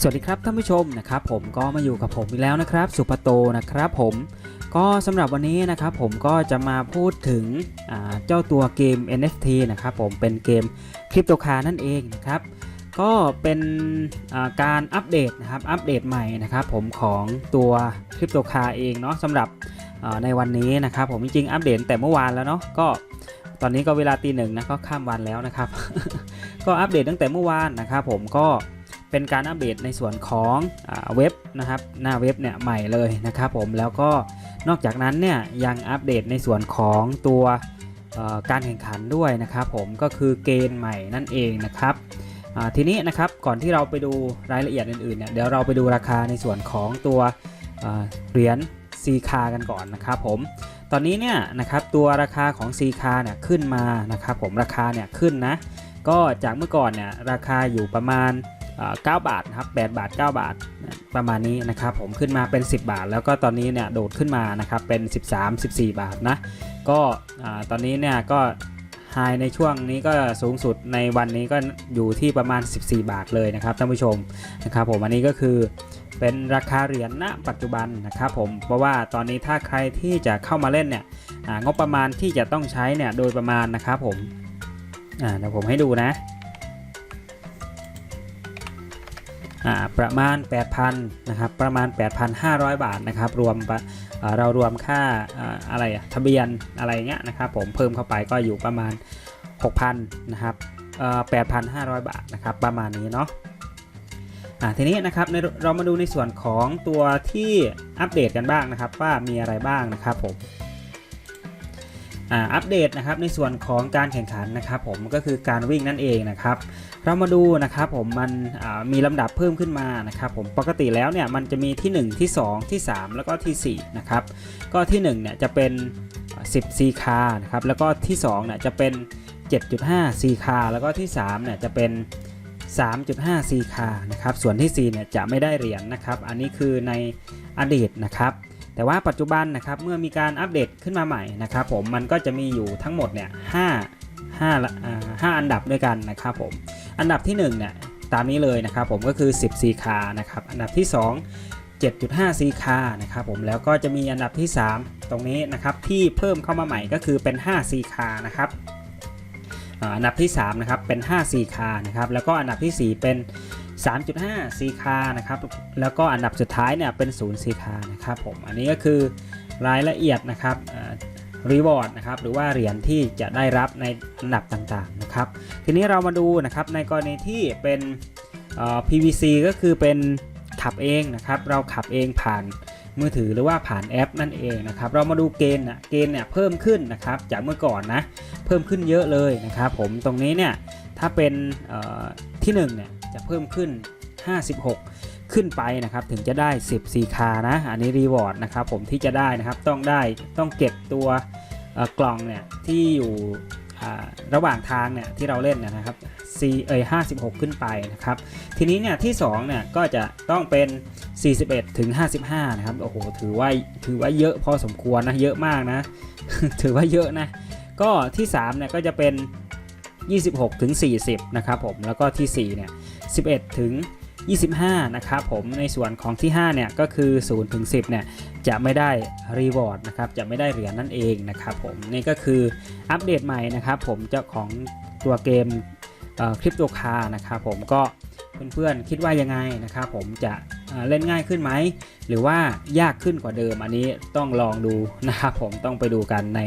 สวัสดีครับท่านผู้ชมนะครับผมก็มาอยู่กับผมอีกแล้วนะครับ สุปโตนะครับผมก็สำหรับวันนี้นะครับผมก็จะมาพูดถึงเจ้าตัวเกม NFT นะครับผมเป็นเกมคริปโตคานั่นเองนะครับก็เป็นการอัปเดตนะครับอัปเดตใหม่นะครับผมของตัวคริปโตคาเองเนาะสำหรับในวันนี้นะครับผมจริงๆอัปเดตแต่เมื่อวานแล้วเนาะก็ตอนนี้ก็เวลาตีหนึ่งนะก็ข้ามวันแล้วนะครับ ก็อัปเดตตั้งแต่เมื่อวานนะครับผมก็ เป็นการอัปเดตในส่วนของอเว็บนะครับหน้าเว็บเนี่ยใหม่เลยนะครับผมแล้วก็นอกจากนั้นเนี่ยยังอัปเดตในส่วนของตัวการแข่งขันด้วยนะครับผมก็คือเกณฑ์ใหม่นั่นเองนะครับทีนี้นะครับก่อนที่เราไปดูรายละเอียดอื่นๆเนี่ยเดี๋ยวเราไปดูราคาในส่วนของตัวเหรียญซีคากันก่อนนะครับผมตอนนี้เนี่ยนะครับตัวราคาของซีคาเนี่ยขึ้นมานะครับผมราคาเนี่ยขึ้นนะก็จากเมื่อก่อนเนี่ยราคาอยู่ประมาณ 9 บาทนะครับ8บาท 9 บาท ประมาณนี้นะครับผมขึ้นมาเป็น 10 บาท แล้วก็ตอนนี้เนี่ยโดดขึ้นมานะครับเป็น 13 14 บาทนะก็ตอนนี้เนี่ยก็ไฮในช่วงนี้ก็สูงสุดในวันนี้ก็อยู่ที่ประมาณ 14 บาทเลยนะครับท่านผู้ชมนะครับผมอันนี้ก็คือเป็นราคาเหรียญณปัจจุบันนะครับผมเพราะว่าตอนนี้ถ้าใครที่จะเข้ามาเล่นเนี่ยงบประมาณที่จะต้องใช้เนี่ยโดยประมาณนะครับผมเดี๋ยวผมให้ดูนะ ประมาณ 8,000นะครับประมาณ 8,500 บาทนะครับรวมเรารวมค่าอะไรทะเบียนอะไรเงี้ยนะครับผมเพิ่มเข้าไปก็อยู่ประมาณ 6,000นะครับ8,500 บาทนะครับประมาณนี้เนาะทีนี้นะครับเรามาดูในส่วนของตัวที่อัปเดตกันบ้างนะครับว่ามีอะไรบ้างนะครับผม อ่าอัปเดตนะครับในส่วนของการแข่งขันนะครับผมก็คือการวิ่งนั่นเองนะครับเรามาดูนะครับผมมันอ่ามีลำดับเพิ่มขึ้นมานะครับผมปกติแล้วเนี่ยมันจะมีที่ 1 ที่ 2 ที่ 3 แล้วก็ที่4นะครับก็ที่1เนี่ยจะเป็น 10 c คานะครับแล้วก็ที่2เนี่ยจะเป็น 7.5 c คาแล้วก็ที่3เนี่ยจะเป็น3.5 c คานะครับส่วนที่4เนี่ยจะไม่ได้เหรียญนะครับอันนี้คือในอดีตนะครับ แต่ว่าปัจจุบันนะครับเมื่อมีการอัปเดตขึ้นมาใหม่นะครับผมมันก็จะมีอยู่ทั้งหมดเนี่ยห้าห้าห้าอันดับด้วยกันนะครับผมอันดับที่1เนี่ยตามนี้เลยนะครับผมก็คือ 10 c คานะครับอันดับที่ 2 7.5 c คานะครับผมแล้วก็จะมีอันดับที่ 3 ตรงนี้นะครับที่เพิ่มเข้ามาใหม่ก็คือเป็น5 c คานะครับอันดับที่3นะครับเป็น5 c คานะครับแล้วก็อันดับทีสี่4 เป็น 3.5 c คานะครับ แล้วก็อันดับสุดท้ายเนี่ยเป็น 0 c คานะครับผม อันนี้ก็คือรายละเอียดนะครับรีวอร์ดนะครับ หรือว่าเหรียญที่จะได้รับในอันดับต่างๆนะครับ ทีนี้เรามาดูนะครับในกรณีที่เป็น PVC ก็คือเป็นขับเองนะครับ เราขับเองผ่านมือถือหรือว่าผ่านแอปนั่นเองนะครับ เรามาดูเกณฑ์นะเกณฑ์เนี่ยเพิ่มขึ้นนะครับ จากเมื่อก่อนนะ เพิ่มขึ้นเยอะเลยนะครับ ผมตรงนี้เนี่ยถ้าเป็นเอ่อที่1เนี่ย จะเพิ่มขึ้น 56 ขึ้นไปนะครับ ถึงจะได้ 10 c คานะ อันนี้รีวอร์ดนะครับผมที่จะได้นะครับต้องได้ต้องเก็บตัวกล่องเนี่ยที่อยู่ระหว่างทางเนี่ยที่เราเล่นนะครับ C เอ้ย56 ขึ้นไปนะครับ ทีนี้เนี่ยที่2เนี่ยก็จะต้องเป็น 41 ถึง 55 นะครับ โอ้โห ถือว่าถือว่าเยอะพอสมควรนะ เยอะมากนะ ถือว่าเยอะนะ ก็ที่3เนี่ยก็จะเป็น 26 ถึง 40 นะครับผม แล้วก็ทีสี่4เนี่ย 11 ถึง 25 นะครับผมในส่วนของที่ 5 เนี่ย ก็คือ 0 ถึง 10 เนี่ย จะไม่ได้รีวอร์ดนะครับ จะไม่ได้เหรียญนั่นเองนะครับผม นี่ก็คืออัปเดตใหม่นะครับผมเจ้าของตัวเกม คริปโตคานะครับผมก็เพื่อนๆคิดว่ายังไงนะครับผมจะเเล่นง่ายขึ้นไหม หรือว่ายากขึ้นกว่าเดิมอันนี้ต้องลองดูนะครับผมต้องไปดูกันใน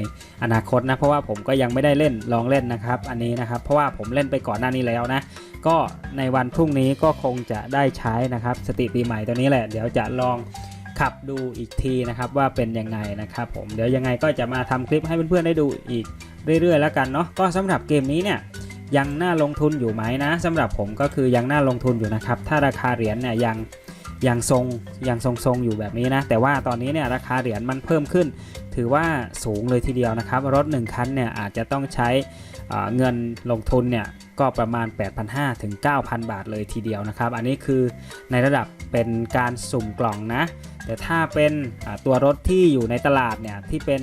อนาคตนะเพราะว่าผมก็ยังไม่ได้เล่นลองเล่นนะครับอันนี้นะครับเพราะว่าผมเล่นไปก่อนหน้านี้แล้วนะก็ในวันพรุ่งนี้ก็คงจะได้ใช้นะครับสถิติใหม่ตัวนี้แหละ เดี๋ยวจะลองขับดูอีกทีนะครับว่าเป็นยังไงนะครับผมเดี๋ยวยังไงก็จะมาทำคลิปให้เพื่อนๆได้ดูอีกเรื่อยๆ แล้วกันเนาะก็สำหรับเกมนี้เนี่ย ยังน่าลงทุนอยู่ไหมนะสำหรับผมก็คือยังน่าลงทุนอยู่นะครับ ถ้าราคาเหรียญเนี่ยยังยังทรงยังทรงๆอยู่แบบนี้นะ แต่ว่าตอนนี้เนี่ยราคาเหรียญมันเพิ่มขึ้น ถือว่าสูงเลยทีเดียวนะครับ รถ 1 คันเนี่ยอาจจะต้องใช้เเงินลงทุนเนี่ยก็ประมาณ 8,500ถึง9,000 บาทเลยทีเดียวนะครับ อันนี้คือในระดับเป็นการสุ่มกล่องนะ แต่ถ้าเป็นตัวรถที่อยู่ในตลาดเนี่ยที่เป็น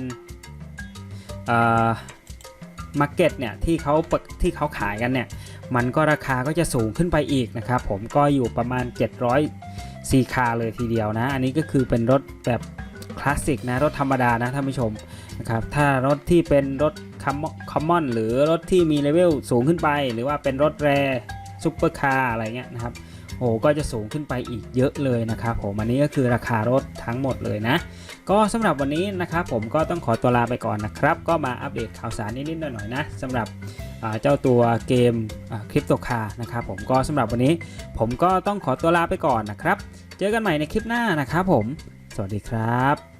มาร์เก็ตเนี่ยที่เขาปกที่เขาขายกันเนี่ยมันก็ราคาก็จะสูงขึ้นไปอีกนะครับผมก็อยู่ประมาณ 700ซีคาเลยทีเดียวนะ อันนี้ก็คือเป็นรถแบบคลาสสิกนะรถธรรมดานะท่านผู้ชมนะครับถ้ารถที่เป็นรถคอมมอนหรือรถที่มีเลเวลสูงขึ้นไป หรือว่าเป็นรถแรซุปเปอร์คาร์อะไรเงี้ยนะครับ โอ้ก็จะสูงขึ้นไปอีกเยอะเลยนะครับผมอันนี้ก็คือราคารถทั้งหมดเลยนะ ก็สำหรับวันนี้นะครับผมก็ต้องขอตัวลาไปก่อนนะครับ ก็มาอัปเดตข่าวสารนิดๆหน่อยๆนะสำหรับเจ้าตัวเกมคริปโตคานะครับผมก็สำหรับวันนี้ ผมก็ต้องขอตัวลาไปก่อนนะครับ เจอกันใหม่ในคลิปหน้านะครับผม สวัสดีครับ